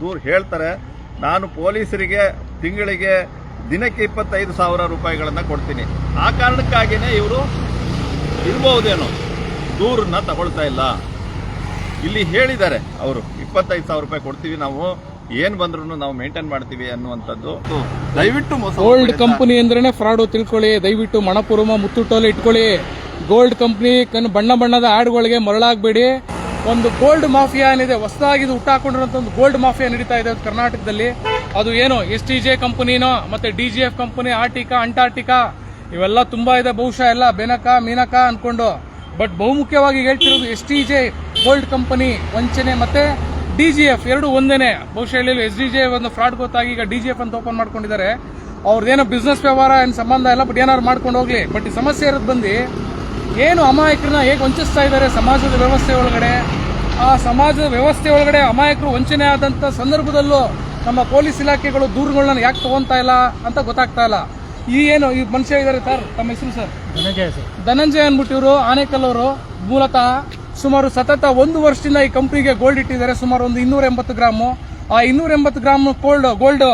ದೂರು ಹೇಳ್ತಾರೆ ನಾನು ಪೊಲೀಸರಿಗೆ ತಿಂಗಳಿಗೆ ದಿನಕ್ಕೆ ಇಪ್ಪತ್ತೈದು ಸಾವಿರ ರೂಪಾಯಿಗಳನ್ನು ಕೊಡ್ತೀನಿ. ಆ ಕಾರಣಕ್ಕಾಗಿಯೇ ಇವರು ಇರ್ಬೋದೇನೋ ದೂರನ್ನ ತಗೊಳ್ತಾ ಇಲ್ಲ. ಇಲ್ಲಿ ಹೇಳಿದ್ದಾರೆ ಅವರು ಇಪ್ಪತ್ತೈದು ಸಾವಿರ ರೂಪಾಯಿ ಕೊಡ್ತೀವಿ ನಾವು ಏನ್ ಬಂದ್ರು ನಾವು ಮೇಂಟೈನ್ ಮಾಡ್ತೀವಿ ಅನ್ನುವಂಥದ್ದು. ದಯವಿಟ್ಟು ಗೋಲ್ಡ್. ಕಂಪನಿ ಅಂದ್ರೆ ಫ್ರಾಡ್ ತಿಳ್ಕೊಳ್ಳಿ ದಯವಿಟ್ಟು ಮಣಪುರಮ ಮುತ್ತುಟೋಲೆ ಇಟ್ಕೊಳ್ಳಿ. ಗೋಲ್ಡ್ ಕಂಪನಿ ಬಣ್ಣ ಬಣ್ಣದ ಆಡ್ಗಳಿಗೆ ಮರಳಾಗಬೇಡಿ. ಒಂದು ಗೋಲ್ಡ್ ಮಾಫಿಯಾ ಏನಿದೆ ಹೊಸದಾಗಿ ಇದು ಹುಟ್ಟಾಕೊಂಡಿರುವಂತ ಒಂದು ಗೋಲ್ಡ್ ಮಾಫಿಯಾ ನಡೀತಾ ಇದೆ ಕರ್ನಾಟಕದಲ್ಲಿ. ಅದು ಏನು, ಎಸ್ ಟಿ ಜೆ ಕಂಪನಿನೋ, ಮತ್ತೆ D G F company, Arctica, Antarctica, ಇವೆಲ್ಲ ತುಂಬಾ ಇದೆ. ಬಹುಶಃ ಎಲ್ಲ ಬೆನಕ, ಮೀನಕ ಅನ್ಕೊಂಡು. ಬಟ್ ಬಹುಮುಖ್ಯವಾಗಿ ಹೇಳ್ತಿರೋದು S T J gold company ವಂಚನೆ ಮತ್ತೆ ಡಿ ಜಿ ಎಫ್ ಎರಡು ಒಂದೇನೆ. ಬಹುಶಃ ಇಲ್ಲಿ ಎಸ್ ಡಿ ಜೆ ಒಂದು ಫ್ರಾಡ್ ಗೊತ್ತಾಗಿ ಈಗ ಡಿ ಜಿ ಎಫ್ ಅಂತ ಓಪನ್ ಮಾಡ್ಕೊಂಡಿದ್ದಾರೆ. ಅವ್ರದ್ದೇನೋ ಬಿಸ್ನೆಸ್ ವ್ಯವಹಾರ ಏನು ಸಂಬಂಧ ಇಲ್ಲ ಬಟ್ ಏನಾದ್ರು ಮಾಡ್ಕೊಂಡು ಹೋಗ್ಲಿ. ಬಟ್ ಈ ಸಮಸ್ಯೆ ಇರೋದು ಬಂದು ಏನು ಅಮಾಯಕರನ್ನ ಹೇಗೆ ವಂಚಿಸ್ತಾ ಇದ್ದಾರೆ ಸಮಾಜದ ವ್ಯವಸ್ಥೆ ಒಳಗಡೆ? ಆ ಸಮಾಜದ ವ್ಯವಸ್ಥೆ ಒಳಗಡೆ ಅಮಾಯಕರು ವಂಚನೆ ಆದಂಥ ಸಂದರ್ಭದಲ್ಲೂ ನಮ್ಮ ಪೊಲೀಸ್ ಇಲಾಖೆಗಳು ದೂರುಗಳನ್ನ ಯಾಕೆ ತಗೊಂತಾ ಇಲ್ಲ ಅಂತ ಗೊತ್ತಾಗ್ತಾ ಇಲ್ಲ. ಈ ಏನು ಈ ಮನುಷ್ಯ ಇದ್ದಾರೆ ಸರ್ ತಮ್ಮ ಹೆಸರು ಸರ್? ಧನಂಜಯ ಸರ್. ಧನಂಜಯ ಅಂದ್ಬಿಟ್ಟು ಇವರು ಆನೇಕಲ್ ಅವರು. ಮೂಲತಃ ಸುಮಾರು ಸತತ ಒಂದು ವರ್ಷದಿಂದ ಈ ಕಂಪ್ನಿಗೆ ಗೋಲ್ಡ್ ಇಟ್ಟಿದ್ದಾರೆ ಸುಮಾರು ಒಂದು ಇನ್ನೂರ ಎಂಬತ್ತು ಗ್ರಾಮು. ಆ ಇನ್ನೂರ ಎಂಬತ್ತು ಗ್ರಾಮ್ ಗೋಲ್ಡ್ ಗೋಲ್ಡ್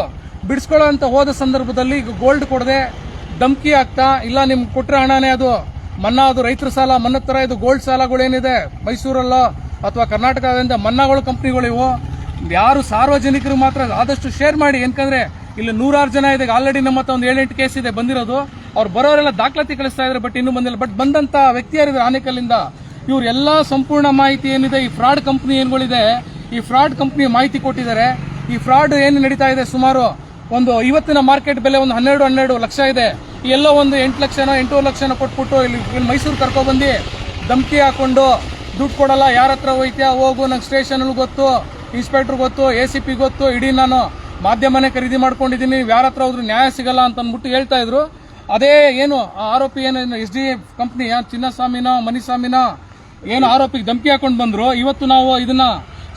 ಬಿಡಿಸ್ಕೊಳ್ಳೋ ಅಂತ ಹೋದ ಸಂದರ್ಭದಲ್ಲಿ ಈಗ ಗೋಲ್ಡ್ ಕೊಡದೆ ಧಮ್ಕಿ ಆಗ್ತಾ ಇಲ್ಲ ನಿಮ್ಗೆ ಕೊಟ್ಟರೆ ಹಣನೇ ಅದು. ಮನ್ನಾ ಅದು ರೈತರ ಸಾಲ ಮನ್ನಾ ತರ ಇದು ಗೋಲ್ಡ್ ಸಾಲಗಳೇನಿದೆ ಮೈಸೂರಲ್ಲೋ ಅಥವಾ ಕರ್ನಾಟಕದಿಂದ ಮನ್ನಾಗಳು ಕಂಪ್ನಿಗಳಿವು ಯಾರು ಸಾರ್ವಜನಿಕರು ಮಾತ್ರ ಆದಷ್ಟು ಶೇರ್ ಮಾಡಿ. ಏನಕಂದ್ರೆ ಇಲ್ಲಿ ನೂರಾರು ಜನ ಇದೆ. ಆಲ್ರೆಡಿ ನಮ್ಮ ಹತ್ರ ಒಂದು ಏಳೆಂಟು ಕೇಸ್ ಇದೆ ಬಂದಿರೋದು. ಅವ್ರು ಬರೋರೆಲ್ಲ ದಾಖಲಾತಿ ಕಳಿಸ್ತಾ ಇದ್ದಾರೆ ಬಟ್ ಇನ್ನೂ ಬಂದಿಲ್ಲ. ಬಟ್ ಬಂದಂತ ವ್ಯಕ್ತಿ ಯಾರಿದ್ದಾರೆ? ಆನೇಕಲ್ಲಿಂದ. ಇವರೆಲ್ಲ ಸಂಪೂರ್ಣ ಮಾಹಿತಿ ಏನಿದೆ, ಈ ಫ್ರಾಡ್ ಕಂಪ್ನಿ ಏನುಗಳಿದೆ, ಈ ಫ್ರಾಡ್ ಕಂಪ್ನಿ ಮಾಹಿತಿ ಕೊಟ್ಟಿದ್ದಾರೆ. ಈ ಫ್ರಾಡ್ ಏನು ನಡೀತಾ ಇದೆ ಸುಮಾರು ಒಂದು ಇವತ್ತಿನ ಮಾರ್ಕೆಟ್ ಬೆಲೆ ಒಂದು ಹನ್ನೆರಡು ಹನ್ನೆರಡು ಲಕ್ಷ ಇದೆ. ಎಲ್ಲೋ ಒಂದು ಎಂಟು ಲಕ್ಷನೋ, ಎಂಟೂವರೆ ಲಕ್ಷನೋ ಕೊಟ್ಬಿಟ್ಟು ಇಲ್ಲಿ ಇಲ್ಲಿ ಮೈಸೂರು ಕರ್ಕೊಬಂದು ಧಮಕಿ ಹಾಕೊಂಡು ದುಡ್ಡು ಕೊಡಲ್ಲ, ಯಾರ ಹತ್ರ ಹೋಯ್ತ್ಯಾ, ಹೋಗು, ನಂಗೆ ಸ್ಟೇಷನಲ್ಲಿ ಗೊತ್ತು ಇನ್ಸ್ಪೆಕ್ಟರ್ ಗೊತ್ತು ಎ ಸಿ ಪಿ ಗೊತ್ತು, ಇಡೀ ನಾನು ಮಾಧ್ಯಮನೇ ಖರೀದಿ ಮಾಡ್ಕೊಂಡಿದ್ದೀನಿ ಯಾರ ಹತ್ರ ಹೋದ್ರು ನ್ಯಾಯ ಸಿಗಲ್ಲ ಅಂತ ಅಂದ್ಬಿಟ್ಟು ಹೇಳ್ತಾ ಇದ್ರು. ಅದೇ ಏನು, ಆ ಆರೋಪಿ ಏನು ಎಸ್ ಡಿ ಎಫ್ ಕಂಪ್ನಿ ಚಿನ್ನಸ್ವಾಮಿನೋ, ಮನಿಸ್ವಾಮಿನೋ, ಏನು ಆರೋಪಿಗೆ ಧಮಕಿ ಹಾಕೊಂಡು ಬಂದರು. ಇವತ್ತು ನಾವು ಇದನ್ನ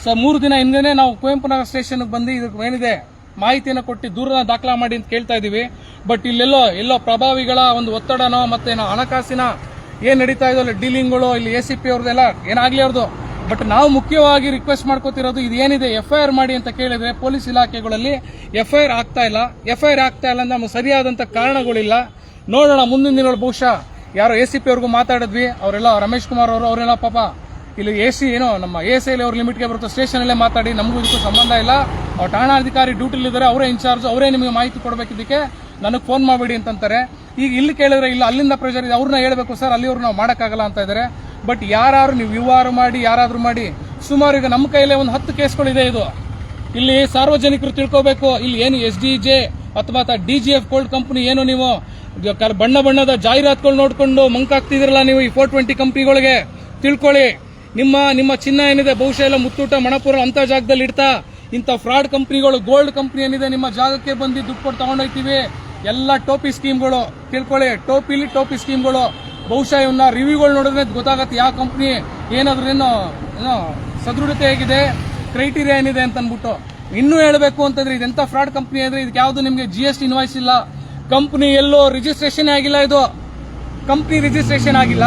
ಸ ಮೂರು ದಿನ ಹಿಂದೆನೆ ನಾವು ಕುವೆಂಪುನಗರ ಸ್ಟೇಷನ್ಗೆ ಬಂದು ಇದಕ್ಕೆ ಏನಿದೆ ಮಾಹಿತಿಯನ್ನು ಕೊಟ್ಟು ದೂರನ ದಾಖಲಾ ಮಾಡಿ ಅಂತ ಕೇಳ್ತಾ ಇದ್ದೀವಿ ಬಟ್ ಇಲ್ಲೆಲ್ಲೋ, ಎಲ್ಲೋ ಪ್ರಭಾವಿಗಳ ಒಂದು ಒತ್ತಡನೋ, ಮತ್ತೆ ಹಣಕಾಸಿನ ಏನ್ ನಡೀತಾ ಇದೆ ಡೀಲಿಂಗ್ಗಳು, ಇಲ್ಲಿ ಎ ಸಿ ಪಿ ಅವ್ರದ್ದೆಲ್ಲ ಏನಾಗ್ಲಿ ಅವ್ರದ್ದು ಬಟ್ ನಾವು ಮುಖ್ಯವಾಗಿ ರಿಕ್ವೆಸ್ಟ್ ಮಾಡ್ಕೋತಿರೋದು ಇದು ಏನಿದೆ ಎಫ್ ಐ ಆರ್ ಮಾಡಿ ಅಂತ ಕೇಳಿದ್ರೆ ಪೊಲೀಸ್ ಇಲಾಖೆಗಳಲ್ಲಿ ಎಫ್ ಐ ಆರ್ ಆಗ್ತಾ ಇಲ್ಲ. ಎಫ್ ಐ ಆರ್ ಆಗ್ತಾ ಇಲ್ಲ ಅಂದ್ರೆ ನಮಗೆ ಸರಿಯಾದಂತ ಕಾರಣಗಳಿಲ್ಲ. ನೋಡೋಣ, ಮುಂದಿನ ದಿನಗಳು ಬಹುಶಃ ಯಾರೋ ಎ ಸಿ ಪಿ ಅವ್ರಿಗೂ ಮಾತಾಡಿದ್ವಿ, ಅವರೆಲ್ಲ ರಮೇಶ್ ಕುಮಾರ್ ಅವರು, ಅವರೆಲ್ಲ ಪಾಪ ಇಲ್ಲಿ ಎ ಸಿ ಏನೋ ನಮ್ಮ ಎ ಸಿ ಅವ್ರ ಲಿಮಿಟ್ಗೆ ಬರುತ್ತೆ ಸ್ಟೇಷನ್ ಅಲ್ಲೇ ಮಾತಾಡಿ, ನಮಗೂ ಇದಕ್ಕೂ ಸಂಬಂಧ ಇಲ್ಲ. ಅವ್ರ ಠಾಣಾಧಿಕಾರಿ ಡ್ಯೂಟಿಲಿದ್ದಾರೆ ಅವರೇ ಇನ್ಚಾರ್ಜ್ ಅವರೇ ನಿಮಗೆ ಮಾಹಿತಿ ಕೊಡಬೇಕಿದ್ದಕ್ಕೆ ನನಗೆ ಫೋನ್ ಮಾಡಬೇಡಿ ಅಂತಂತಾರೆ. ಈಗ ಇಲ್ಲಿ ಕೇಳಿದ್ರೆ ಇಲ್ಲ, ಅಲ್ಲಿಂದ ಪ್ರೆಷರ್ ಇದೆ, ಅವ್ರನ್ನ ಹೇಳಬೇಕು, ಸರ್ ಅಲ್ಲಿವ್ರು ನಾವು ಮಾಡೋಕ್ಕಾಗಲ್ಲ ಅಂತ ಇದ್ದಾರೆ ಬಟ್ ಯಾರು ನೀವು ವ್ಯವಹಾರ ಮಾಡಿ, ಯಾರಾದರೂ ಮಾಡಿ, ಸುಮಾರು ಈಗ ನಮ್ಮ ಕೈಯಲ್ಲೇ ಒಂದು ಹತ್ತು ಕೇಸ್ಗಳಿದೆ ಇದು. ಇಲ್ಲಿ ಸಾರ್ವಜನಿಕರು ತಿಳ್ಕೋಬೇಕು, ಇಲ್ಲಿ ಏನು ಎಸ್ ಡಿ ಜೆ ಅಥವಾ D G F gold company ಏನು ನೀವು? ಬಣ್ಣ ಬಣ್ಣದ ಜಾಹೀರಾತುಗಳು ನೋಡಿಕೊಂಡು ಮಂಕಾಗ್ತಿದಿರಲ್ಲ ನೀವು ಈ ಫೋರ್ ಟ್ವೆಂಟಿ ಕಂಪ್ನಿಗಳಿಗೆ ತಿಳ್ಕೊಳ್ಳಿ. ನಿಮ್ಮ ನಿಮ್ಮ ಚಿನ್ನ ಏನಿದೆ, ಬಹುಶಃ ಎಲ್ಲ ಮುತ್ತೂಟ, ಮಣಪುರ ಅಂತ ಜಾಗದಲ್ಲಿ ಇಡ್ತಾ, ಇಂಥ ಫ್ರಾಡ್ ಕಂಪ್ನಿಗಳು ಗೋಲ್ಡ್ ಕಂಪ್ನಿ ಏನಿದೆ, ನಿಮ್ಮ ಜಾಗಕ್ಕೆ ಬಂದು ದುಡ್ಡು ಕೊಟ್ಟು ತಗೊಂಡೋಗ್ತೀವಿ ಎಲ್ಲ ಟೋಪಿ ಸ್ಕೀಮ್ಗಳು ತಿಳ್ಕೊಳ್ಳಿ, ಟೋಪಿಲಿ ಟೋಪಿ ಸ್ಕೀಮ್ಗಳು ಬಹುಶಃ ಇವನ್ನ ರಿವ್ಯೂಗಳು ನೋಡಿದ್ರೆ ಗೊತ್ತಾಗತ್ತೆ ಯಾವ ಕಂಪ್ನಿ ಏನಾದ್ರೂ ಏನು, ಏನೋ ಸದೃಢತೆ ಆಗಿದೆ ಕ್ರೈಟೀರಿಯಾ ಏನಿದೆ ಅಂತ ಅಂದ್ಬಿಟ್ಟು ಇನ್ನೂ ಹೇಳಬೇಕು ಅಂತಂದ್ರೆ ಇದೆಂತ ಫ್ರಾಡ್ ಕಂಪ್ನಿ ಅಂದ್ರೆ ಇದಕ್ಕೆ ಯಾವುದು ನಿಮಗೆ ಜಿ ಎಸ್ ಟಿ ಇನ್ವಾಯ್ಸ್ ಇಲ್ಲ. ಕಂಪ್ನಿ ಎಲ್ಲೋ ರಿಜಿಸ್ಟ್ರೇಷನ್ ಆಗಿಲ್ಲ ಇದು. ಕಂಪ್ನಿ ರಿಜಿಸ್ಟ್ರೇಷನ್ ಆಗಿಲ್ಲ.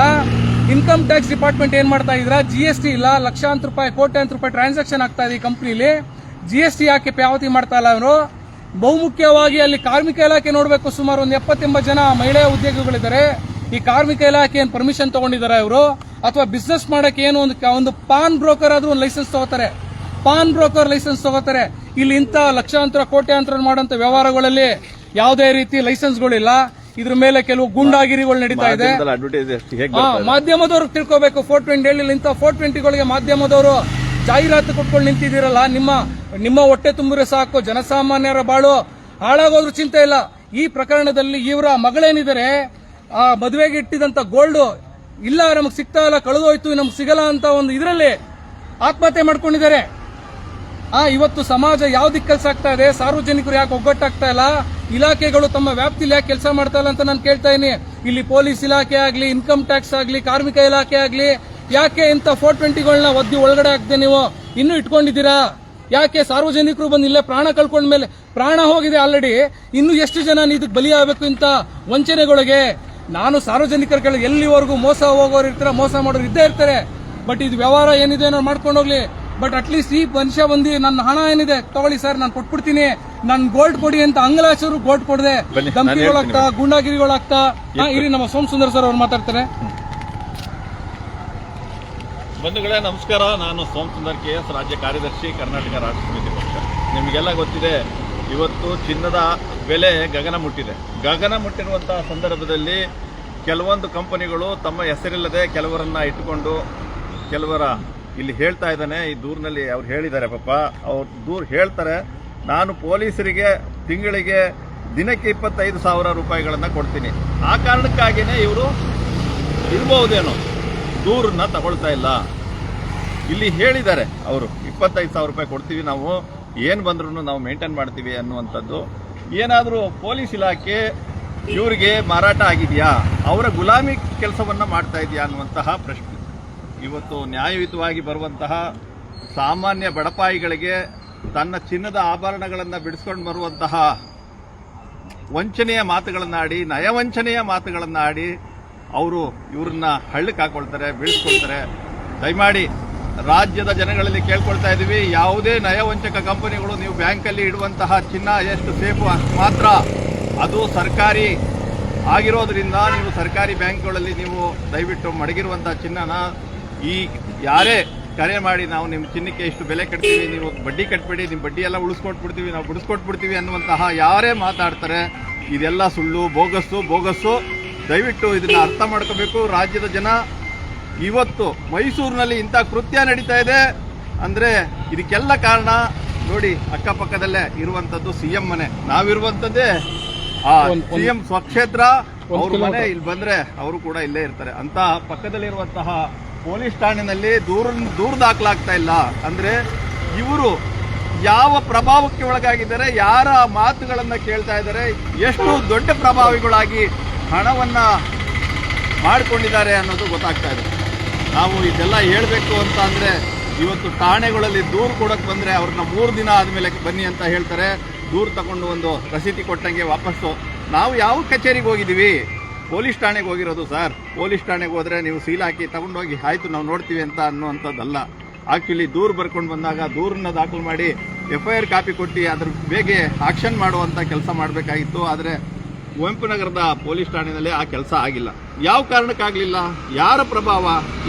ಇನ್ಕಮ್ ಟ್ಯಾಕ್ಸ್ ಡಿಪಾರ್ಟ್ಮೆಂಟ್ ಏನ್ ಮಾಡ್ತಾ ಇದ್ರ? ಜಿ ಎಸ್ ಟಿ ಇಲ್ಲ, ಲಕ್ಷಾಂತರ ರೂಪಾಯಿ, ಕೋಟ್ಯಾಂತರ ರೂಪಾಯಿ ಟ್ರಾನ್ಸಾಕ್ಷನ್ ಆಗ್ತಾ ಇದೆ ಈ ಕಂಪ್ನಿಲಿ ಜಿ ಎಸ್ ಟಿ ಯಾಕೆ ಪಾವತಿ ಮಾಡ್ತಾ ಇಲ್ಲ ಅವರು ಬಹುಮುಖ್ಯವಾಗಿ ಅಲ್ಲಿ ಕಾರ್ಮಿಕ ಇಲಾಖೆ ನೋಡಬೇಕು, ಸುಮಾರು ಒಂದು ಎಪ್ಪತ್ತೆಂಬತ್ತು ಜನ ಮಹಿಳೆಯ ಉದ್ಯೋಗಿಗಳಿದ್ದಾರೆ. ಈ ಕಾರ್ಮಿಕ ಇಲಾಖೆ ಏನು ಪರ್ಮಿಷನ್ ತಗೊಂಡಿದ್ದಾರೆ ಇವರು? ಅಥವಾ ಬಿಸ್ನೆಸ್ ಮಾಡಕ್ಕೆ ಏನು ಒಂದು ಒಂದು ಪಾನ್ ಬ್ರೋಕರ್ ಆದ್ರೂ ಒಂದು ಲೈಸೆನ್ಸ್ ತಗೋತಾರೆ? ಪಾನ್ ಬ್ರೋಕರ್ ಲೈಸೆನ್ಸ್ ತಗೋತಾರೆ. ಇಲ್ಲಿ ಇಂಥ ಲಕ್ಷಾಂತರ, ಕೋಟ್ಯಾಂತರ ಮಾಡುವಂತ ವ್ಯವಹಾರಗಳಲ್ಲಿ ಯಾವುದೇ ರೀತಿ ಲೈಸೆನ್ಸ್ಗಳಿಲ್ಲ ಇದ್ರ ಮೇಲೆ ಕೆಲವು ಗುಂಡಾಗಿರಿಗಳು ನಡೀತಾ ಇದೆ. ಮಾಧ್ಯಮದವರು ತಿಳ್ಕೋಬೇಕು. ಫೋರ್ ಟ್ವೆಂಟಿ ಇಂಥ ಫೋರ್ ಟ್ವೆಂಟಿಗಳಿಗೆ ಮಾಧ್ಯಮದವರು ಜಾಹೀರಾತು ಕೊಟ್ಕೊಂಡು ನಿಂತಿದ್ದೀರಲ್ಲ ನಿಮ್ಮ ನಿಮ್ಮ ಹೊಟ್ಟೆ ತುಂಬಿದ್ರೆ ಸಾಕು ಜನಸಾಮಾನ್ಯರ ಬಾಳು. ಹಾಳಾಗೋದ್ರ ಚಿಂತೆ ಇಲ್ಲ. ಈ ಪ್ರಕರಣದಲ್ಲಿ ಇವರ ಮಗಳೇನಿದ್ದಾರೆ ಆ ಮದುವೆಗೆ ಇಟ್ಟಿದಂತ ಗೋಲ್ಡ್ ಇಲ್ಲ ನಮಗೆ ಸಿಗ್ತಾ ಇಲ್ಲ ಕಳೆದೋಯ್ತು ನಮ್ಗೆ ಸಿಗಲ್ಲ ಅಂತ ಒಂದು ಇದರಲ್ಲಿ ಆತ್ಮಹತ್ಯೆ ಮಾಡ್ಕೊಂಡಿದ್ದಾರೆ. ಆ ಇವತ್ತು ಸಮಾಜ ಯಾವ ಕೆಲಸ ಸಾಕ್ತಾ ಇದೆ ಸಾರ್ವಜನಿಕರು ಯಾಕೆ ಒಗ್ಗಟ್ಟಾಗ್ತಾ ಇಲ್ಲ ಇಲಾಖೆಗಳು ತಮ್ಮ ವ್ಯಾಪ್ತಿಲಿ ಯಾಕೆ ಕೆಲಸ ಮಾಡ್ತಾ ಇಲ್ಲ ಅಂತ ನಾನು ಕೇಳ್ತಾ ಇದ್ದೀನಿ. ಇಲ್ಲಿ ಪೊಲೀಸ್ ಇಲಾಖೆ ಆಗಲಿ ಇನ್ಕಮ್ ಟ್ಯಾಕ್ಸ್ ಆಗಲಿ, ಕಾರ್ಮಿಕ ಇಲಾಖೆ ಆಗಲಿ, ಯಾಕೆ ಇಂಥ ಫೋರ್ ಟ್ವೆಂಟಿಗಳನ್ನ ಒದ್ದಿ ಒಳಗಡೆ ಹಾಕ್ದೆ ನೀವು? ಇನ್ನೂ ಇಟ್ಕೊಂಡಿದ್ದೀರಾ? ಯಾಕೆ ಸಾರ್ವಜನಿಕರು ಬಂದು ಇಲ್ಲೇ ಪ್ರಾಣ ಕಳ್ಕೊಂಡ ಮೇಲೆ, ಪ್ರಾಣ ಹೋಗಿದೆ ಆಲ್ರೆಡಿ ಇನ್ನು ಎಷ್ಟು ಜನ ಇದಕ್ಕೆ ಬಲಿಯಾಗಬೇಕು ಇಂಥ ವಂಚನೆಗಳಿಗೆ? ನಾನು ಸಾರ್ವಜನಿಕರ ಕೇಳಿ ಎಲ್ಲಿವರೆಗೂ ಮೋಸ ಹೋಗೋರು ಇರ್ತಾರೆ, ಮೋಸ ಮಾಡೋರು ಇದ್ದೇ ಇರ್ತಾರೆ. ಬಟ್ ಇದು ವ್ಯವಹಾರ ಏನಿದೆ ಅನ್ನೋ ಮಾಡ್ಕೊಂಡು ಹೋಗ್ಲಿ. ಬಟ್ ಅಟ್ಲೀಸ್ಟ್ ಈ ಮನುಷ್ಯ ಬಂದು ನನ್ನ ಹಣ ಏನಿದೆ ತಗೊಳ್ಳಿ ಸರ್ ನಾನು ಕೊಟ್ಬಿಡ್ತೀನಿ. ನನ್ ಗೋಲ್ಡ್ ಕೊಡಿ ಅಂತ ಅಂಗಲಾಚರು ಗೋಲ್ಡ್ ಕೊಡದೆ. ಧಮ್ಕಿಗಳಾಗ್ತಾ ಗುಂಡಾಗಿರಿಗಳಾಗ್ತಾ. ಇರಿ ನಮ್ಮ ಸೋಮ್ ಸುಂದರ್ ಸರ್ ಅವ್ರು ಮಾತಾಡ್ತಾರೆ. ಬಂಧುಗಳೇ ನಮಸ್ಕಾರ. ನಾನು ಸೋಮ್ ಸುಂದರ್ ಕೆ ಎಸ್ ರಾಜ್ಯ ಕಾರ್ಯದರ್ಶಿ ಕರ್ನಾಟಕ ರಾಷ್ಟ್ರ ಸಮಿತಿ ಪಕ್ಷ. ನಿಮಗೆಲ್ಲ ಗೊತ್ತಿದೆ ಇವತ್ತು ಚಿನ್ನದ ಬೆಲೆ ಗಗನ ಮುಟ್ಟಿದೆ. ಗಗನ ಮುಟ್ಟಿರುವಂತಹ ಸಂದರ್ಭದಲ್ಲಿ ಕೆಲವೊಂದು ಕಂಪನಿಗಳು ತಮ್ಮ ಹೆಸರಿಲ್ಲದೆ ಕೆಲವರನ್ನ ಇಟ್ಟುಕೊಂಡು ಕೆಲವರ ಇಲ್ಲಿ ಹೇಳ್ತಾ ಇದ್ದಾನೆ, ಈ ದೂರಿನಲ್ಲಿ ಅವ್ರು ಹೇಳಿದ್ದಾರೆ ಪಾಪ. ಅವ್ರು ದೂರು ಹೇಳ್ತಾರೆ, ನಾನು ಪೊಲೀಸರಿಗೆ ತಿಂಗಳಿಗೆ ದಿನಕ್ಕೆ ಇಪ್ಪತ್ತೈದು ಸಾವಿರ ರೂಪಾಯಿಗಳನ್ನು ಕೊಡ್ತೀನಿ. ಆ ಕಾರಣಕ್ಕಾಗಿಯೇ ಇವರು ಇರ್ಬೋದೇನೋ. ದೂರನ್ನ ತಗೊಳ್ತಾ ಇಲ್ಲ. ಇಲ್ಲಿ ಹೇಳಿದ್ದಾರೆ ಅವರು, ಇಪ್ಪತ್ತೈದು ಸಾವಿರ ರೂಪಾಯಿ ಕೊಡ್ತೀವಿ ನಾವು, ಏನು ಬಂದ್ರೂ ನಾವು ಮೇಂಟೈನ್ ಮಾಡ್ತೀವಿ ಅನ್ನುವಂಥದ್ದು. ಏನಾದರೂ ಪೊಲೀಸ್ ಇಲಾಖೆ ಇವರಿಗೆ ಮಾರಾಟ ಆಗಿದೆಯಾ? ಅವರ ಗುಲಾಮಿ ಕೆಲಸವನ್ನ ಮಾಡ್ತಾ ಇದೆಯಾ ಅನ್ನುವಂತಹ ಪ್ರಶ್ನೆ. ಇವತ್ತು ನ್ಯಾಯಯುತವಾಗಿ ಬರುವಂತಹ ಸಾಮಾನ್ಯ ಬಡಪಾಯಿಗಳಿಗೆ ತನ್ನ ಚಿನ್ನದ ಆಭರಣಗಳನ್ನು ಬಿಡಿಸ್ಕೊಂಡು ಬರುವಂತಹ ವಂಚನೆಯ ಮಾತುಗಳನ್ನಾಡಿ, ನಯವಂಚನೆಯ ಮಾತುಗಳನ್ನಾಡಿ ಅವರು ಇವ್ರನ್ನ ಹಳ್ಳಕ್ಕೆ ಹಾಕೊಳ್ತಾರೆ, ಬೀಳಿಸ್ಕೊಳ್ತಾರೆ. ದಯಮಾಡಿ ರಾಜ್ಯದ ಜನಗಳಲ್ಲಿ ಕೇಳ್ಕೊಳ್ತಾ ಇದ್ದೀವಿ ಯಾವುದೇ ನಯವಂಚಕ ಕಂಪನಿಗಳು ನೀವು ಬ್ಯಾಂಕಲ್ಲಿ ಇಡುವಂತಹ ಚಿನ್ನ ಎಷ್ಟು ಸೇಫು ಮಾತ್ರ, ಅದು ಸರ್ಕಾರಿ ಆಗಿರೋದ್ರಿಂದ ನೀವು ಸರ್ಕಾರಿ ಬ್ಯಾಂಕ್ಗಳಲ್ಲಿ ನೀವು ದಯವಿಟ್ಟು ಮಡಗಿರುವಂತಹ ಚಿನ್ನನ ಈ ಯಾರೇ ಕರೆ ಮಾಡಿ ನಾವು ನಿಮ್ಮ ಚಿನ್ನಕ್ಕೆ ಇಷ್ಟು ಬೆಲೆ ಕಟ್ತೀವಿ ನೀವು ಬಡ್ಡಿ ಕಟ್ಬೇಡಿ ನಿಮ್ಮ ಬಡ್ಡಿ ಎಲ್ಲ ಉಳಿಸ್ಕೊಟ್ಬಿಡ್ತೀವಿ ನಾವು ಬಿಡಿಸ್ಕೊಟ್ಬಿಡ್ತೀವಿ ಅನ್ನುವಂತಹ ಯಾರೇ ಮಾತಾಡ್ತಾರೆ ಇದೆಲ್ಲ ಸುಳ್ಳು ಬೋಗಸ್ಸು ಬೋಗಸ್ಸು. ದಯವಿಟ್ಟು ಇದನ್ನ ಅರ್ಥ ಮಾಡ್ಕೋಬೇಕು. ರಾಜ್ಯದ ಜನ ಇವತ್ತು ಮೈಸೂರಿನಲ್ಲಿ ಇಂಥ ಕೃತ್ಯ ನಡೀತಾ ಇದೆ. ಅಂದರೆ ಇದಕ್ಕೆಲ್ಲ ಕಾರಣ ನೋಡಿ ಅಕ್ಕಪಕ್ಕದಲ್ಲೇ ಇರುವಂಥದ್ದು ಸಿ ಎಂ ಮನೆ. ನಾವಿರುವಂಥದ್ದೇ ಆ ಸಿ ಎಂ ಸಿಎಂ ಸ್ವಕ್ಷೇತ್ರ. ಅವ್ರ ಮನೆ ಇಲ್ಲಿ ಬಂದರೆ ಅವರು ಕೂಡ ಇಲ್ಲೇ ಇರ್ತಾರೆ. ಅಂತ ಪಕ್ಕದಲ್ಲಿರುವಂತಹ ಪೊಲೀಸ್ ಠಾಣೆಯಲ್ಲಿ ದೂರ ದೂರ ದಾಖಲಾಗ್ತಾ ಇಲ್ಲ. ಅಂದ್ರೆ ಇವರು ಯಾವ ಪ್ರಭಾವಕ್ಕೆ ಒಳಗಾಗಿದ್ದಾರೆ, ಯಾರ ಮಾತುಗಳನ್ನು ಕೇಳ್ತಾ ಇದ್ದಾರೆ, ಎಷ್ಟು ದೊಡ್ಡ ಪ್ರಭಾವಿಗಳಾಗಿ ಹಣವನ್ನ ಮಾಡಿಕೊಂಡಿದ್ದಾರೆ ಅನ್ನೋದು ಗೊತ್ತಾಗ್ತಾ ಇದೆ. ನಾವು ಇದೆಲ್ಲ ಹೇಳಬೇಕು ಅಂತ ಅಂದ್ರೆ ಇವತ್ತು ಠಾಣೆಗಳಲ್ಲಿ ದೂರು ಕೊಡಕ್ಕೆ ಬಂದರೆ ಅವ್ರನ್ನ ಮೂರು ದಿನ ಆದಮೇಲೆ ಬನ್ನಿ ಅಂತ ಹೇಳ್ತಾರೆ. ದೂರು ತಗೊಂಡು ಒಂದು ರಸೀತಿ ಕೊಟ್ಟಂಗೆ ವಾಪಸ್ಸು. ನಾವು ಯಾವ ಕಚೇರಿಗೆ ಹೋಗಿದ್ದೀವಿ? ಪೊಲೀಸ್ ಠಾಣೆಗೆ ಹೋಗಿರೋದು ಸರ್. ಪೊಲೀಸ್ ಠಾಣೆಗೆ ಹೋದರೆ ನೀವು ಸೀಲ್ ಹಾಕಿ ತಗೊಂಡೋಗಿ ಆಯಿತು, ನಾವು ನೋಡ್ತೀವಿ ಅಂತ ಅನ್ನುವಂಥದ್ದಲ್ಲ. ಆ್ಯಕ್ಚುಲಿ ದೂರು ಬರ್ಕೊಂಡು ಬಂದಾಗ ದೂರನ್ನ ದಾಖಲು ಮಾಡಿ ಎಫ್ ಐ ಆರ್ ಕಾಪಿ ಕೊಟ್ಟು ಅದ್ರ ಬೇಗ ಆಕ್ಷನ್ ಮಾಡುವಂಥ ಕೆಲಸ ಮಾಡಬೇಕಾಗಿತ್ತು. ಆದರೆ ಕುವೆಂಪು ನಗರದ ಪೊಲೀಸ್ ಠಾಣೆಯಲ್ಲಿ ಆ ಕೆಲಸ ಆಗಿಲ್ಲ. ಯಾವ ಕಾರಣಕ್ಕಾಗಲಿಲ್ಲ? ಯಾರ ಪ್ರಭಾವ?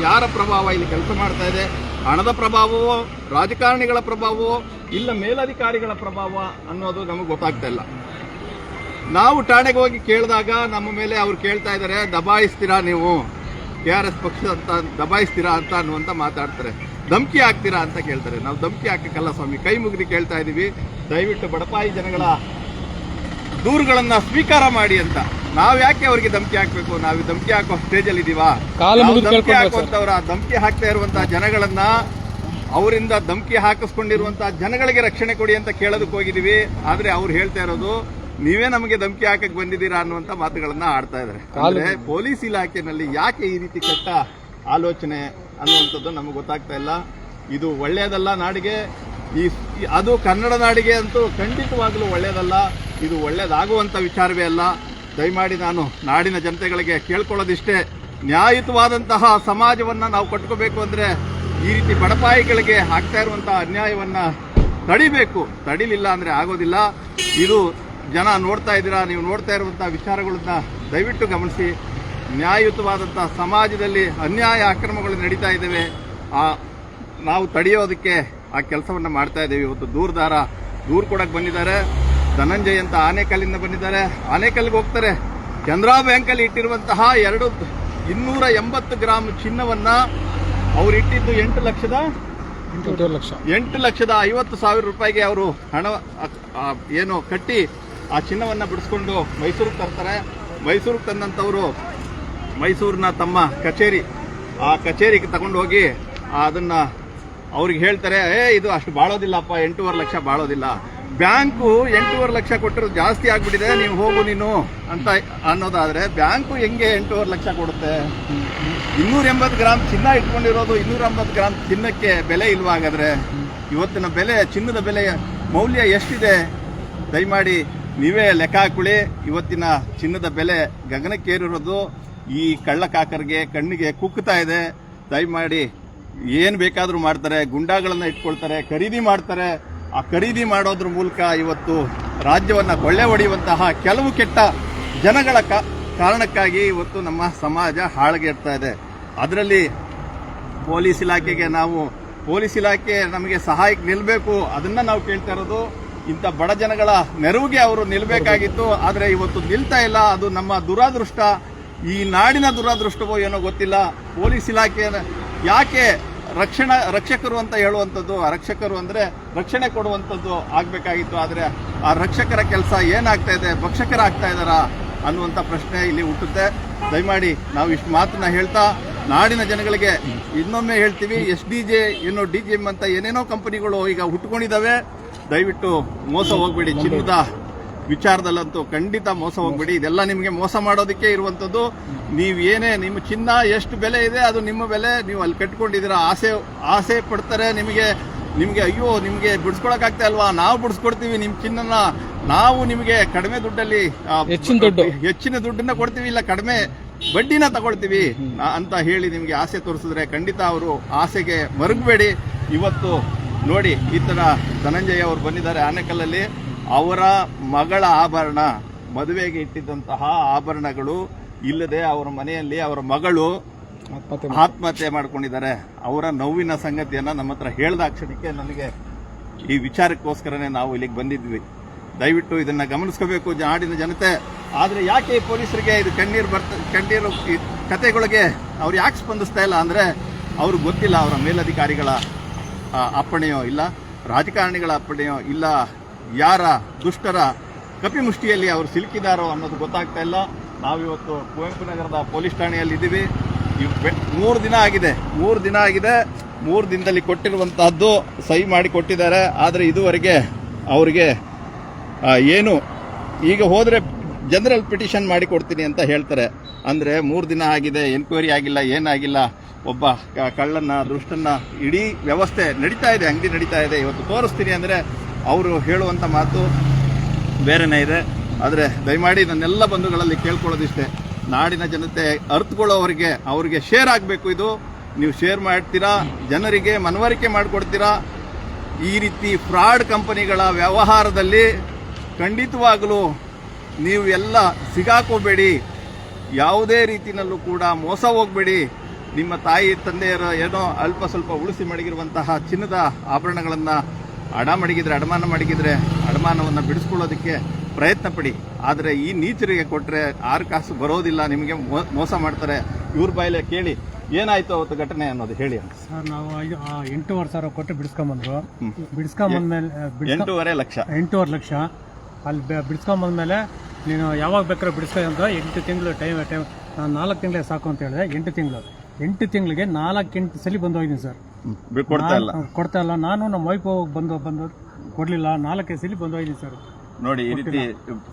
ಯಾರ ಪ್ರಭಾವ ಇಲ್ಲಿ ಕೆಲಸ ಮಾಡ್ತಾ ಇದೆ? ಹಣದ ಪ್ರಭಾವವೋ, ರಾಜಕಾರಣಿಗಳ ಪ್ರಭಾವವೋ, ಇಲ್ಲ ಮೇಲಧಿಕಾರಿಗಳ ಪ್ರಭಾವ ಅನ್ನೋದು ನಮಗೆ ಗೊತ್ತಾಗ್ತಾ ಇಲ್ಲ. ನಾವು ಠಾಣೆಗೆ ಹೋಗಿ ಕೇಳಿದಾಗ ನಮ್ಮ ಮೇಲೆ ಅವ್ರು ಕೇಳ್ತಾ ಇದ್ದಾರೆ ದಬಾಯಿಸ್ತೀರಾ ನೀವು? ಕೆ ಆರ್ ಎಸ್ ಪಕ್ಷ ಅಂತ ದಬಾಯಿಸ್ತೀರಾ ಅಂತ ಅನ್ನುವಂತ ಮಾತಾಡ್ತಾರೆ. ಧಮ್ಕಿ ಹಾಕ್ತೀರಾ ಅಂತ ಕೇಳ್ತಾರೆ. ನಾವು ಧಮ್ಕಿ ಹಾಕಕ್ಕಲ್ಲ ಸ್ವಾಮಿ ಕೈ ಮುಗಿದು ಕೇಳ್ತಾ ಇದೀವಿ. ದಯವಿಟ್ಟು ಬಡಪಾಯಿ ಜನಗಳ ದೂರುಗಳನ್ನ ಸ್ವೀಕಾರ ಮಾಡಿ ಅಂತ. ನಾವು ಯಾಕೆ ಅವ್ರಿಗೆ ಧಮ್ಕಿ ಹಾಕ್ಬೇಕು? ನಾವು ಧಮ್ಕಿ ಹಾಕೋ ಸ್ಟೇಜ್ ಅಲ್ಲಿ ಇದೀವಾ ಧಮ್ಕಿ. ಹಾಕುವಂತವ್ರ ಧಮ್ಕಿ ಹಾಕ್ತಾ ಇರುವಂತಹ ಜನಗಳನ್ನ ಅವರಿಂದ ಧಮ್ಕಿ ಹಾಕಿಸ್ಕೊಂಡಿರುವಂತಹ ಜನಗಳಿಗೆ ರಕ್ಷಣೆ ಕೊಡಿ ಅಂತ ಕೇಳೋದಕ್ಕೆ ಹೋಗಿದೀವಿ. ಆದ್ರೆ ಅವ್ರು ಹೇಳ್ತಾ ಇರೋದು ನೀವೇ ನಮಗೆ ಧಮಕಿ ಹಾಕಕ್ ಬಂದಿದ್ದೀರಾ ಅನ್ನುವಂತ ಮಾತುಗಳನ್ನ ಆಡ್ತಾ ಇದಾರೆ ಆದ್ರೆ ಪೊಲೀಸ್ ಇಲಾಖೆನಲ್ಲಿ ಯಾಕೆ ಈ ರೀತಿ ಕೆಟ್ಟ ಆಲೋಚನೆ ಅನ್ನುವಂಥದ್ದು ನಮಗೆ ಗೊತ್ತಾಗ್ತಾ ಇಲ್ಲ. ಇದು ಒಳ್ಳೆಯದಲ್ಲ ನಾಡಿಗೆ. ಈ ಈ- ಅದು ಕನ್ನಡ ನಾಡಿಗೆ ಅಂತೂ ಖಂಡಿತವಾಗಲೂ ಒಳ್ಳೆಯದಲ್ಲ. ಇದು ಒಳ್ಳೆಯದಾಗುವಂಥ ವಿಚಾರವೇ ಅಲ್ಲ. ದಯಮಾಡಿ ನಾನು ನಾಡಿನ ಜನತೆಗಳಿಗೆ ಕೇಳ್ಕೊಳ್ಳೋದಿಷ್ಟೇ. ನ್ಯಾಯಯುತವಾದಂತಹ ಸಮಾಜವನ್ನ ನಾವು ಕಟ್ಕೋಬೇಕು ಅಂದ್ರೆ ಈ ರೀತಿ ಬಡಪಾಯಿಗಳಿಗೆ ಆಗ್ತಾ ಇರುವಂತಹ ಅನ್ಯಾಯವನ್ನ ತಡಿಬೇಕು. ತಡಿಲಿಲ್ಲ ಅಂದ್ರೆ ಆಗೋದಿಲ್ಲ. ಇದು ಜನ ನೋಡ್ತಾ ಇದ್ದೀರಾ ನೀವು ನೋಡ್ತಾ ಇರುವಂಥ ವಿಚಾರಗಳನ್ನ ದಯವಿಟ್ಟು ಗಮನಿಸಿ. ನ್ಯಾಯಯುತವಾದಂಥ ಸಮಾಜದಲ್ಲಿ ಅನ್ಯಾಯ ಅಕ್ರಮಗಳು ನಡೀತಾ ಇದ್ದಾವೆ. ಆ ನಾವು ತಡೆಯೋದಕ್ಕೆ ಆ ಕೆಲಸವನ್ನು ಮಾಡ್ತಾ ಇದ್ದೀವಿ. ಇವತ್ತು ದೂರದಾರ ದೂರ ಕೊಡೋಕ್ಕೆ ಬಂದಿದ್ದಾರೆ. ಧನಂಜಯ್ ಅಂತ ಆನೆಕಲ್ಲಿಂದ ಬಂದಿದ್ದಾರೆ. ಆನೇಕಲ್ಗೆ ಹೋಗ್ತಾರೆ. ಕೆನರಾ ಬ್ಯಾಂಕಲ್ಲಿ ಇಟ್ಟಿರುವಂತಹ ಎರಡು ಇನ್ನೂರ ಎಂಬತ್ತು ಗ್ರಾಮ್ ಚಿನ್ನವನ್ನ ಅವರು ಇಟ್ಟಿದ್ದು ಎಂಟು ಲಕ್ಷದ ಎಂಟು ಲಕ್ಷ. ಎಂಟು ಲಕ್ಷದ ಐವತ್ತು ಸಾವಿರ ರೂಪಾಯಿಗೆ ಅವರು ಹಣ ಏನು ಕಟ್ಟಿ ಆ ಚಿನ್ನವನ್ನು ಬಿಡಿಸ್ಕೊಂಡು ಮೈಸೂರಿಗೆ ತರ್ತಾರೆ. ಮೈಸೂರಿಗೆ ತಂದಂಥವರು ಮೈಸೂರಿನ ತಮ್ಮ ಕಚೇರಿ. ಆ ಕಚೇರಿಗೆ ತಗೊಂಡು ಹೋಗಿ ಅದನ್ನು ಅವ್ರಿಗೆ ಹೇಳ್ತಾರೆ, ಏ, ಇದು ಅಷ್ಟು ಬಾಳೋದಿಲ್ಲಪ್ಪ, ಎಂಟೂವರೆ ಲಕ್ಷ ಬಾಳೋದಿಲ್ಲ. ಬ್ಯಾಂಕು ಎಂಟೂವರೆ ಲಕ್ಷ ಕೊಟ್ಟಿರೋದು ಜಾಸ್ತಿ ಆಗಿಬಿಟ್ಟಿದೆ, ನೀವು ಹೋಗು ನೀನು, ಅಂತ ಅನ್ನೋದಾದರೆ, ಬ್ಯಾಂಕು ಹೆಂಗೆ ಎಂಟೂವರೆ ಲಕ್ಷ ಕೊಡುತ್ತೆ? ಇನ್ನೂರ ಎಂಬತ್ತು ಗ್ರಾಮ್ ಚಿನ್ನ ಇಟ್ಕೊಂಡಿರೋದು ಇನ್ನೂರ ಎಂಬತ್ತು ಗ್ರಾಮ್ ಚಿನ್ನಕ್ಕೆ ಬೆಲೆ ಇಲ್ವಾ ಹಾಗಾದ್ರೆ ಇವತ್ತಿನ ಬೆಲೆ, ಚಿನ್ನದ ಬೆಲೆ ಮೌಲ್ಯ ಎಷ್ಟಿದೆ? ದಯಮಾಡಿ ನೀವೇ ಲೆಕ್ಕ ಹಾಕೊಳ್ಳಿ ಇವತ್ತಿನ ಚಿನ್ನದ ಬೆಲೆ ಗಗನಕ್ಕೇರಿರೋದು. ಈ ಕಳ್ಳಕಾಕರಿಗೆ ಕಣ್ಣಿಗೆ ಕುಕ್ಕುತ್ತಾ ಇದೆ. ದಯಮಾಡಿ ಏನು ಬೇಕಾದರೂ ಮಾಡ್ತಾರೆ. ಗುಂಡಾಗಳನ್ನು ಇಟ್ಕೊಳ್ತಾರೆ. ಖರೀದಿ ಮಾಡ್ತಾರೆ. ಆ ಖರೀದಿ ಮಾಡೋದ್ರ ಮೂಲಕ ಇವತ್ತು ರಾಜ್ಯವನ್ನು ಕೊಳ್ಳೆ ಹೊಡೆಯುವಂತಹ ಕೆಲವು ಕೆಟ್ಟ ಜನಗಳ ಕಾರಣಕ್ಕಾಗಿ ಇವತ್ತು ನಮ್ಮ ಸಮಾಜ ಹಾಳಗೆಡ್ತಾ ಇದೆ. ಅದರಲ್ಲಿ ಪೊಲೀಸ್ ಇಲಾಖೆಗೆ ನಾವು, ಪೊಲೀಸ್ ಇಲಾಖೆ ನಮಗೆ ಸಹಾಯಕ್ಕೆ ನಿಲ್ಲಬೇಕು ಅದನ್ನ ನಾವು ಕೇಳ್ತಾ ಇರೋದು. ಇಂಥ ಬಡ ಜನಗಳ ನೆರವಿಗೆ ಅವರು ನಿಲ್ಲಬೇಕಾಗಿತ್ತು ಆದರೆ ಇವತ್ತು ನಿಲ್ತಾ ಇಲ್ಲ. ಅದು ನಮ್ಮ ದುರಾದೃಷ್ಟ. ಈ ನಾಡಿನ ದುರಾದೃಷ್ಟವೋ ಏನೋ ಗೊತ್ತಿಲ್ಲ. ಪೊಲೀಸ್ ಇಲಾಖೆ ಯಾಕೆ ರಕ್ಷಣಾ, ರಕ್ಷಕರು ಅಂತ ಹೇಳುವಂಥದ್ದು? ರಕ್ಷಕರು ಅಂದರೆ ರಕ್ಷಣೆ ಕೊಡುವಂಥದ್ದು ಆಗಬೇಕಾಗಿತ್ತು. ಆದರೆ ಆ ರಕ್ಷಕರ ಕೆಲಸ ಏನಾಗ್ತಾ ಇದೆ? ಭಕ್ಷಕರಾಗ್ತಾ ಇದ್ದಾರಾ ಅನ್ನುವಂಥ ಪ್ರಶ್ನೆ ಇಲ್ಲಿ ಹುಟ್ಟುತ್ತೆ. ದಯಮಾಡಿ ನಾವು ಇಷ್ಟು ಮಾತನ್ನ ಹೇಳ್ತಾ, ನಾಡಿನ ಜನಗಳಿಗೆ ಇನ್ನೊಮ್ಮೆ ಹೇಳ್ತೀವಿ, ಎಸ್ ಡಿ ಜೆ, ಏನೋ ಡಿ ಜಿ ಎಂ ಅಂತ ಏನೇನೋ ಕಂಪನಿಗಳು ಈಗ ಹುಟ್ಕೊಂಡಿದ್ದಾವೆ ದಯವಿಟ್ಟು ಮೋಸ ಹೋಗ್ಬೇಡಿ. ಚಿನ್ನದ ವಿಚಾರದಲ್ಲಂತೂ ಖಂಡಿತ ಮೋಸ ಹೋಗ್ಬೇಡಿ. ಇದೆಲ್ಲ ನಿಮಗೆ ಮೋಸ ಮಾಡೋದಕ್ಕೆ ಇರುವಂಥದ್ದು ನೀವು ಏನೇ ನಿಮ್ಮ ಚಿನ್ನ ಎಷ್ಟು ಬೆಲೆ ಇದೆ ಅದು ನಿಮ್ಮ ಬೆಲೆ. ನೀವು ಅಲ್ಲಿ ಕಟ್ಕೊಂಡಿದ್ದೀರಾ ಆಸೆ ಆಸೆ ಪಡ್ತಾರೆ ನಿಮಗೆ. ನಿಮಗೆ ಅಯ್ಯೋ ನಿಮಗೆ ಬಿಡಿಸ್ಕೊಳಕ್ಕಾಗ್ತಾ ಅಲ್ವಾ ನಾವು ಬಿಡಿಸ್ಕೊಡ್ತೀವಿ ನಿಮ್ಮ ಚಿನ್ನನ. ನಾವು ನಿಮಗೆ ಕಡಿಮೆ ದುಡ್ಡಲ್ಲಿ ಹೆಚ್ಚಿನ ದುಡ್ಡು. ಹೆಚ್ಚಿನ ದುಡ್ಡನ್ನ ಕೊಡ್ತೀವಿ ಇಲ್ಲ ಕಡಿಮೆ ಬಡ್ಡಿನ ತಗೊಳ್ತೀವಿ ಅಂತ ಹೇಳಿ ನಿಮಗೆ ಆಸೆ ತೋರಿಸಿದ್ರೆ ಖಂಡಿತ ಅವರು ಆಸೆಗೆ ಮರುಗಬೇಡಿ. ಇವತ್ತು ನೋಡಿ ಈ ತರ ಧನಂಜಯ ಅವರು ಬಂದಿದ್ದಾರೆ ಆನೆಕಲ್ಲಲ್ಲಿ. ಅವರ ಮಗಳ ಆಭರಣ ಮದುವೆಗೆ ಇಟ್ಟಿದ್ದಂತಹ ಆಭರಣಗಳು ಇಲ್ಲದೆ ಅವರ ಮನೆಯಲ್ಲಿ ಅವರ ಮಗಳು ಆತ್ಮಹತ್ಯೆ ಮಾಡ್ಕೊಂಡಿದ್ದಾರೆ. ಅವರ ನೋವಿನ ಸಂಗತಿಯನ್ನ ನಮ್ಮ ಹತ್ರ ಹೇಳ್ದ ಕ್ಷಣಕ್ಕೆ ನನಗೆ ಈ ವಿಚಾರಕ್ಕೋಸ್ಕರನೇ ನಾವು ಇಲ್ಲಿಗೆ ಬಂದಿದ್ವಿ. ದಯವಿಟ್ಟು ಇದನ್ನ ಗಮನಿಸ್ಕೋಬೇಕು ನಾಡಿನ ಜನತೆ. ಆದ್ರೆ ಯಾಕೆ ಈ ಪೊಲೀಸರಿಗೆ ಇದು ಕಣ್ಣೀರು ಬರ್ತ ಕಣ್ಣೀರು ಕತೆಗಳಿಗೆ ಅವ್ರು ಯಾಕೆ ಸ್ಪಂದಿಸ್ತಾ ಇಲ್ಲ ಅಂದ್ರೆ ಅವ್ರಿಗೆ ಗೊತ್ತಿಲ್ಲ ಅವರ ಮೇಲಧಿಕಾರಿಗಳ ಅಪ್ಪಣೆಯೋ ಇಲ್ಲ, ರಾಜಕಾರಣಿಗಳ ಅಪ್ಪಣೆಯೋ ಇಲ್ಲ, ಯಾರ ದುಷ್ಟರ ಕಪಿಮುಷ್ಟಿಯಲ್ಲಿ ಅವರು ಸಿಲುಕಿದಾರೋ ಅನ್ನೋದು ಗೊತ್ತಾಗ್ತಾ ಇಲ್ಲ. ನಾವಿವತ್ತು ಕುವೆಂಪು ನಗರದ ಪೊಲೀಸ್ ಠಾಣೆಯಲ್ಲಿ ಇದ್ದೀವಿ. ಇವ್ ಮೂರು ದಿನ ಆಗಿದೆ, ಮೂರು ದಿನ ಆಗಿದೆ. ಮೂರು ದಿನದಲ್ಲಿ ಕೊಟ್ಟಿರುವಂತಹದ್ದು ಸಹಿ ಮಾಡಿ ಕೊಟ್ಟಿದ್ದಾರೆ. ಆದರೆ ಇದುವರೆಗೆ ಅವರಿಗೆ ಏನು, ಈಗ ಹೋದರೆ ಜನರಲ್ ಪಿಟಿಷನ್ ಮಾಡಿ ಕೊಡ್ತೀನಿ ಅಂತ ಹೇಳ್ತಾರೆ. ಅಂದರೆ ಮೂರು ದಿನ ಆಗಿದೆ, ಎನ್ಕ್ವೈರಿ ಆಗಿಲ್ಲ, ಏನಾಗಿಲ್ಲ ಒಬ್ಬ ಕಳ್ಳನ್ನ, ದುಷ್ಟನ್ನ ಇಡೀ ವ್ಯವಸ್ಥೆ ನಡೀತಾ ಇದೆ, ಅಂಗಡಿ ನಡೀತಾ ಇದೆ. ಇವತ್ತು ತೋರಿಸ್ತೀನಿ ಅಂದರೆ ಅವರು ಹೇಳುವಂಥ ಮಾತು ಬೇರೆನೇ ಇದೆ. ಆದರೆ ದಯಮಾಡಿ ನನ್ನೆಲ್ಲ ಬಂಧುಗಳಲ್ಲಿ ಕೇಳ್ಕೊಳ್ಳೋದಿಷ್ಟೇ. ನಾಡಿನ ಜನತೆ ಅರ್ತ್ಕೊಳ್ಳೋವರಿಗೆ ಅವರಿಗೆ ಶೇರ್ ಆಗಬೇಕು ಇದು. ನೀವು ಶೇರ್ ಮಾಡ್ತೀರಾ? ಜನರಿಗೆ ಮನವರಿಕೆ ಮಾಡಿಕೊಡ್ತೀರಾ? ಈ ರೀತಿ ಫ್ರಾಡ್ ಕಂಪನಿಗಳ ವ್ಯವಹಾರದಲ್ಲಿ ಖಂಡಿತವಾಗಲೂ ನೀವು ಎಲ್ಲ ಸಿಗಾಕೋಬೇಡಿ. ಯಾವುದೇ ರೀತಿಯಲ್ಲೂ ಕೂಡ ಮೋಸ ಹೋಗಬೇಡಿ. ನಿಮ್ಮ ತಾಯಿ ತಂದೆಯರ ಏನೋ ಅಲ್ಪ ಸ್ವಲ್ಪ ಉಳಿಸಿ ಮಡಗಿರುವಂತಹ ಚಿನ್ನದ ಆಭರಣಗಳನ್ನು ಅಡ ಮಡಗಿದ್ರೆ ಅಡಮಾನ ಮಡಗಿದ್ರೆ ಅಡಮಾನವನ್ನು ಬಿಡಿಸ್ಕೊಳ್ಳೋದಕ್ಕೆ ಪ್ರಯತ್ನ ಪಡಿ. ಆದರೆ ಈ ನೀಚರಿಗೆ ಕೊಟ್ಟರೆ ಆರು ಕಾಸು ಬರೋದಿಲ್ಲ ನಿಮಗೆ ಮೋಸ ಮಾಡ್ತಾರೆ. ಇವ್ರ ಬಾಯಲ್ಲೇ ಕೇಳಿ ಏನಾಯ್ತು ಅವತ್ತು ಘಟನೆ ಅನ್ನೋದು ಹೇಳಿ ಸರ್ ನಾವು ಎಂಟೂವರೆ ಸಾವಿರ ಕೊಟ್ಟು ಬಿಡಿಸ್ಕೊಂಬಂದ್ರು. ಬಿಡಿಸ್ಕೊಂಬಂದ್ಮೇಲೆ ಬಿಡ್ಸ್ಕೊಂಡ್- ಎಂಟೂವರೆ ಲಕ್ಷ. ಎಂಟೂವರೆ ಲಕ್ಷ. ಅಲ್ಲಿ ಬಿಡಿಸ್ಕೊಂಬಂದ್ಮೇಲೆ ನೀನು ಯಾವಾಗ ಬೇಕಾದ್ರೂ ಬಿಡಿಸ್ಕೊ ಅಂತ ಎಂಟು ತಿಂಗಳು ಟೈಮ್ ಟೈಮ್ ನಾನು ನಾಲ್ಕು ತಿಂಗಳೇ ಸಾಕು ಅಂತ ಹೇಳಿದೆ. ಎಂಟು ತಿಂಗಳು. ಎಂಟು ತಿಂಗಳಿಗೆ ನಾಲ್ಕು ಎಂಟು ಸಲ ಬಂದು ಹೋಗಿದ್ದೀನಿ ಸರ್. ಕೊಡ್ತಾ ಇಲ್ಲ. ನಾನ್- ಕೊಡ್ತಾ ಇಲ್ಲ. ನಾನು ನಮ್ಮ ವೈಫ್ ಬಂದು ಬಂದು ಕೊಡ್ಲಿಲ್ಲ. ನಾಲ್ಕೈದು ಸಲ ಬಂದು ಹೋಗಿದ್ದೀನಿ ಸರ್. ನೋಡಿ ಈ ರೀತಿ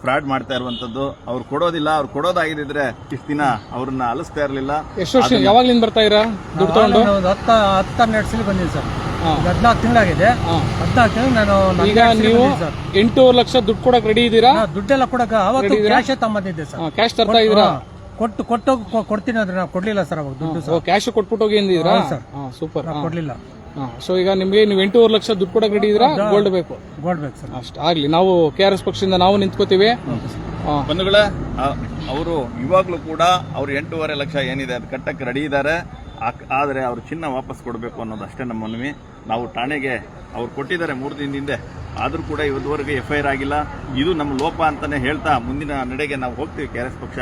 ಫ್ರಾಡ್ ಮಾಡ್ತಾ ಇರುವಂತದ್ದು ಅವ್ರು ಕೊಡೋದಿಲ್ಲ. ಅವ್ರು ಕೊಡೋದಾಗಿದ್ರೆ ಇಷ್ಟು ದಿನ ಅವ್ರನ್ನ ಅಲಿಸ್ತಾ ಇರಲಿಲ್ಲ. ಎಷ್ಟು ವರ್ಷ ಯಾವಾಗ್ಲಿಂದ ಬರ್ತಾ ಇರ ದುಡ್ಡು ತಗೊಂಡು? ನಾನು ಒಂದು ಹತ್ತು ಹತ್ತು ಹನ್ನೆರಡು ಸಲ ಬಂದಿದ್ದೀನಿ ಸರ್. ಹಾ. ಈಗ ಹದಿನಾಲ್ಕು ತಿಂಗಳಾಗಿದೆ. ಹಾ. ಹದಿನಾಲ್ಕು ತಿಂಗಳು ನಾನು ಈಗ ಸಲ ನೀವು ಬಂದಿದ್ದೀನಿ ಸರ್. ಎಂಟೂವರೆ ಲಕ್ಷ ದುಡ್ಡು ಕೊಡಕ್ ರೆಡಿ ಇದ್ದೀರಾ ನಾ ದುಡ್ಡೆಲ್ಲ ಕೊಡಕ ಅವತ್ತು ಕ್ಯಾಶೇ ತಮ್ಮದಿದ್ದೆ ಸರ್. ಕ್ಯಾಶ್ ತರ್ತಾ ಇದೀರಾ? ಹಾ. ಕೊಟ್ಟು ಕೊಟ್ಟು ಕೊಡ್ತೀನಿ ಅಂದ್ರೆ ನಾವು ಕೊಡ್ಲಿಲ್ಲ ಸರ್ ಅವಾಗ ದುಡ್ಡು ಸರ್. ಕ್ಯಾಶ್ ಕೊಟ್ಬಿಟ್ಟು ಹೋಗಿ ಅಂದಿದ್ದೀರಾ? ಹೌದು ಸರ್. ಸೂಪರ್ ನಾವು ಕೊಡ್ಲಿಲ್ಲ. ಸೊ ಈಗ ನಿಮ್ಗೆ ನೀವು ಎಂಟೂವರೆ ಲಕ್ಷ ದುಡ್ಡು ಕೊಡಕ್ ರೆಡಿ ಇದ್ದೀರಾ? ಗೋಲ್ಡ್ ಬೇಕು. ಗೋಡ್ಬೇಕು ಸರ್. ಅಷ್ಟ ಆಗ್ಲಿ. ನಾವು ಕೆ ಆರ್ ಎಸ್ ಪಕ್ಷದಿಂದ ನಾವು ನಿಂತ್ಕೋತೀವಿ. ಹಾ. ಬಂಧುಗಳೇ ಅವರು ಇವಾಗಲೂ ಕೂಡ ಅವ್ರು ಎಂಟೂವರೆ ಲಕ್ಷ ಏನಿದೆ ಅದು ಕಟ್ಟಕ್ಕೆ ರೆಡಿ ಇದ್ದಾರೆ. ಆದರೆ ಅವರು ಚಿನ್ನ ವಾಪಸ್ ಕೊಡಬೇಕು ಅನ್ನೋದು ಅಷ್ಟೇ ನಮ್ಮ ಮನವಿ. ನಾವು ಠಾಣೆಗೆ ಅವ್ರು ಕೊಟ್ಟಿದ್ದಾರೆ ಮೂರು ದಿನದಿಂದ ಆದರೂ ಕೂಡ ಇವತ್ತುವರೆಗೆ ಎಫ್ ಐ ಆರ್ ಆಗಿಲ್ಲ. ಇದು ನಮ್ಮ ಲೋಪ ಅಂತಲೇ ಹೇಳ್ತಾ ಮುಂದಿನ ನಡೆಗೆ ನಾವು ಹೋಗ್ತೀವಿ ಕೆ ಆರ್ ಎಸ್ ಪಕ್ಷ.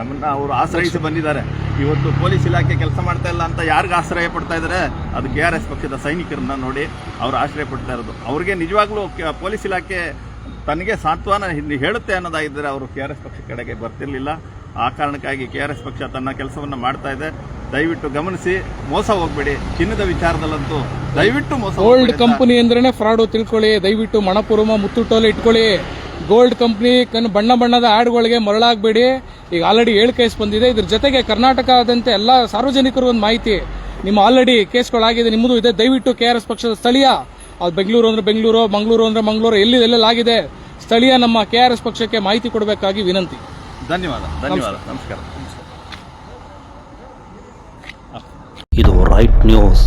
ನಮ್ಮನ್ನ ಅವರು ಆಶ್ರಯಿಸಿ ಬಂದಿದ್ದಾರೆ. ಇವತ್ತು ಪೊಲೀಸ್ ಇಲಾಖೆ ಕೆಲಸ ಮಾಡ್ತಾ ಇಲ್ಲ ಅಂತ ಯಾರಿಗೆ ಆಶ್ರಯ ಪಡ್ತಾ ಇದ್ದಾರೆ ಅದು ಕೆ ಆರ್ ಎಸ್ ಪಕ್ಷದ ಸೈನಿಕರನ್ನ ನೋಡಿ ಅವರು ಆಶ್ರಯ ಪಡ್ತಾ ಇರೋದು. ಅವ್ರಿಗೆ ನಿಜವಾಗ್ಲೂ ಪೊಲೀಸ್ ಇಲಾಖೆ ತನಗೆ ಸಾಂತ್ವನ ಹಿಂದೆ ಹೇಳುತ್ತೆ ಅನ್ನೋದಾಗಿದ್ದರೆ ಅವರು ಕೆ ಆರ್ ಎಸ್ ಪಕ್ಷ ಕಡೆಗೆ ಬರ್ತಿರಲಿಲ್ಲ. ಆ ಕಾರಣಕ್ಕಾಗಿ ಕೆ ಆರ್ ಎಸ್ ಪಕ್ಷ ತನ್ನ ಕೆಲಸವನ್ನು ಮಾಡ್ತಾ ಇದೆ. ದಯವಿಟ್ಟು ಗಮನಿಸಿ ಮೋಸ ಹೋಗ್ಬೇಡಿ. ಚಿನ್ನದ ವಿಚಾರದಲ್ಲಂತೂ ದಯವಿಟ್ಟು ಮೋಸ ಓಲ್ಡ್ ಕಂಪನಿ ಅಂದ್ರೆ ಫ್ರಾಡು ತಿಳ್ಕೊಳ್ಳಿ. ದಯವಿಟ್ಟು ಮಣಪುರಮ ಮುತ್ತುಟೋಲೆ ಇಟ್ಕೊಳ್ಳಿ. ಗೋಲ್ಡ್ ಕಂಪ್ನಿ ಕನ್ ಬಣ್ಣ ಬಣ್ಣದ ಆ್ಯಡ್ಗಳಿಗೆ ಮರಳಾಗಬೇಡಿ. ಈಗ ಆಲ್ರೆಡಿ ಏಳು ಕೇಸ್ ಬಂದಿದೆ. ಇದ್ರ ಜೊತೆಗೆ ಕರ್ನಾಟಕದಂತೆ ಎಲ್ಲ ಸಾರ್ವಜನಿಕರು ಒಂದು ಮಾಹಿತಿ. ನಿಮ್ಮ ಆಲ್ರೆಡಿ ಕೇಸ್ಗಳಾಗಿದೆ ನಿಮ್ಮದು ಇದೆ. ದಯವಿಟ್ಟು ಕೆ ಆರ್ ಎಸ್ ಪಕ್ಷದ ಸ್ಥಳೀಯ ಅದು ಬೆಂಗಳೂರು ಅಂದ್ರೆ ಬೆಂಗಳೂರು ಮಂಗಳೂರು ಅಂದ್ರೆ ಮಂಗಳೂರು ಎಲ್ಲಿ ಎಲ್ಲೆಲ್ಲಾಗಿದೆ ಸ್ಥಳೀಯ ನಮ್ಮ ಕೆ ಆರ್ ಎಸ್ ಪಕ್ಷಕ್ಕೆ ಮಾಹಿತಿ ಕೊಡಬೇಕಾಗಿ ವಿನಂತಿ. ಧನ್ಯವಾದ. ಧನ್ಯವಾದ. ನಮಸ್ಕಾರ. ಇದು ರೈಟ್ ನ್ಯೂಸ್